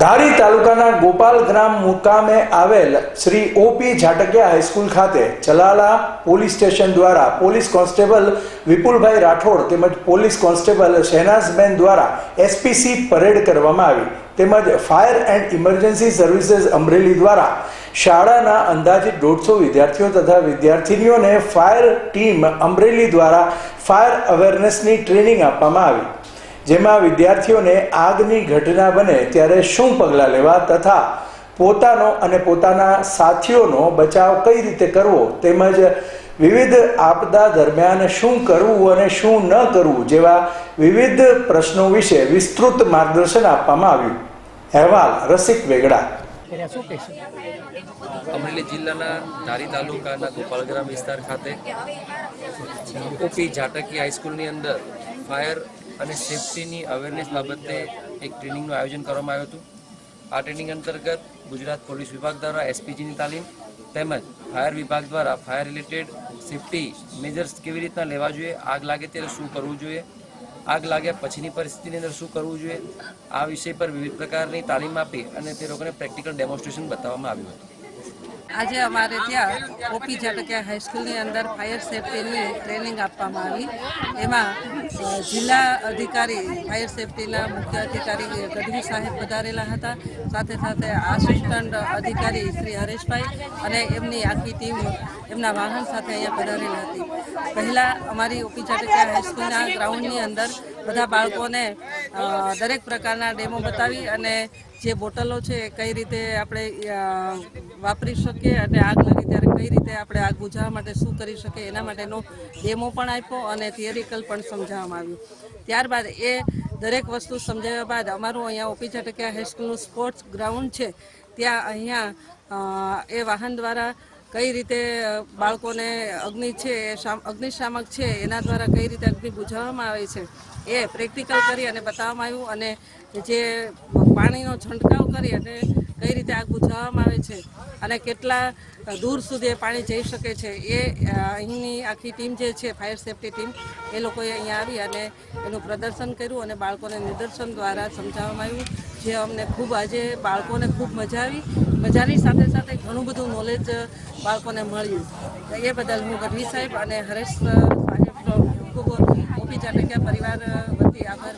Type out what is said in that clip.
ધારી તાલુકાના ગોપાલ ગ્રામ મુકામે આવેલ શ્રી ઓપી ઝાટકિયા હાઈસ્કૂલ ખાતે ચલાલા પોલીસ સ્ટેશન દ્વારા પોલીસ કોન્સ્ટેબલ વિપુલભાઈ રાઠોડ તેમજ પોલીસ કોન્સ્ટેબલ શહેનાઝબેન દ્વારા એસપીસી પરેડ કરવામાં આવી. તેમજ fire and emergency services Amreli દ્વારા શાળાના અંદાજિત દોઢસો વિદ્યાર્થીઓ તથા વિદ્યાર્થીનીઓને ફાયર ટીમ અમરેલી દ્વારા ફાયર અવેરનેસની ટ્રેનિંગ આપવામાં આવી. જેમાં વિદ્યાર્થીઓને આગની ઘટના બને ત્યારે શું પગલાં લેવા તથા પોતાનો અને પોતાના સાથીઓનો બચાવ કઈ રીતે કરવો તેમજ વિવિધ આપદા દરમિયાન શું કરવું અને શું ન કરવું જેવા વિવિધ પ્રશ્નો વિશે વિસ્તૃત માર્ગદર્શન આપવામાં આવ્યું. અહેવાલ રસિક વેગડા. અમરેલી જિલ્લાના ધારી તાલુકાના ગોપાલગ્રામ વિસ્તાર ખાતે ઓપી ઝાટકી હાઈસ્કૂલની અંદર ફાયર અને સેફટીની અવેરનેસ બાબતે એક ટ્રેનિંગનું આયોજન કરવામાં આવ્યું હતું. આ ટ્રેનિંગ અંતર્ગત ગુજરાત પોલીસ વિભાગ દ્વારા એસપીજીની તાલીમ તેમજ ફાયર વિભાગ દ્વારા ફાયર રિલેટેડ સેફટી મેજર્સ કેવી રીતના લેવા જોઈએ, આગ લાગે ત્યારે શું કરવું જોઈએ, આગ લાગ્યા પછીની પરિસ્થિતિની અંદર શું કરવું જોઈએ, આ વિષય પર વિવિધ પ્રકારની તાલીમ આપી અને તે લોકોને પ્રેક્ટિકલ ડેમોન્સ્ટ્રેશન બતાવવામાં આવ્યું હતું. આજે અમારે ત્યાં ઓપી ઝાટકિયા હાઈસ્કૂલની અંદર ફાયર સેફટીની ટ્રેનિંગ આપવામાં આવી. એમાં જિલ્લા અધિકારી ફાયર સેફટીના મુખ્ય અધિકારી ગઢવી સાહેબ પધારેલા હતા. સાથે સાથે આસિસ્ટન્ટ અધિકારી શ્રી હરેશભાઈ અને એમની આખી ટીમ એમના વાહન સાથે અહીંયા પધારેલી હતી. પહેલાં અમારી ઓપી ઝાટકિયા હાઈસ્કૂલના ગ્રાઉન્ડની અંદર બધા બાળકોને દરેક પ્રકારના ડેમો બતાવી અને જે બોટલો છે એ કઈ રીતે આપણે વાપરી શકીએ અને આગ લાગે ત્યારે કઈ રીતે આપણે આગ બુઝાવવા માટે શું કરી શકીએ એના માટેનો ડેમો પણ આપ્યો અને થિયરિકલ પણ સમજાવવામાં આવ્યું. ત્યારબાદ એ દરેક વસ્તુ સમજાવ્યા બાદ અમારું અહીંયા ઓપી ચટકિયા હાઈસ્કૂલનું સ્પોર્ટ્સ ગ્રાઉન્ડ છે. ત્યાં અહીંયા એ વાહન દ્વારા કઈ રીતે બાળકોને અગ્નિ છે અગ્નિશામક છે, એના દ્વારા કઈ રીતે અગ્નિ બુઝાવવામાં આવે છે, એ પ્રેક્ટિકલ કરી અને બતાવવામાં આવ્યું અને જે પાણીનો છંટકાવ કરી અને કઈ રીતે આગ બુઝાવવામાં આવે છે અને કેટલા દૂર સુધી પાણી જઈ શકે છે, એ અહીંની આખી ટીમ જે છે, ફાયર સેફટી ટીમ, એ લોકોએ અહીંયા આવી અને એનું પ્રદર્શન કર્યું અને બાળકોને નિદર્શન દ્વારા સમજાવવામાં આવ્યું, જે અમને ખૂબ આજે બાળકોને ખૂબ મજા આવી મજાની સાથે સાથે ઘણું બધું નોલેજ બાળકોને મળ્યું. એ બદલ હું ગઢવી સાહેબ અને હરેશ સાહેબ ખૂબ ઓપી ચાટકિયા પરિવાર વતી આભાર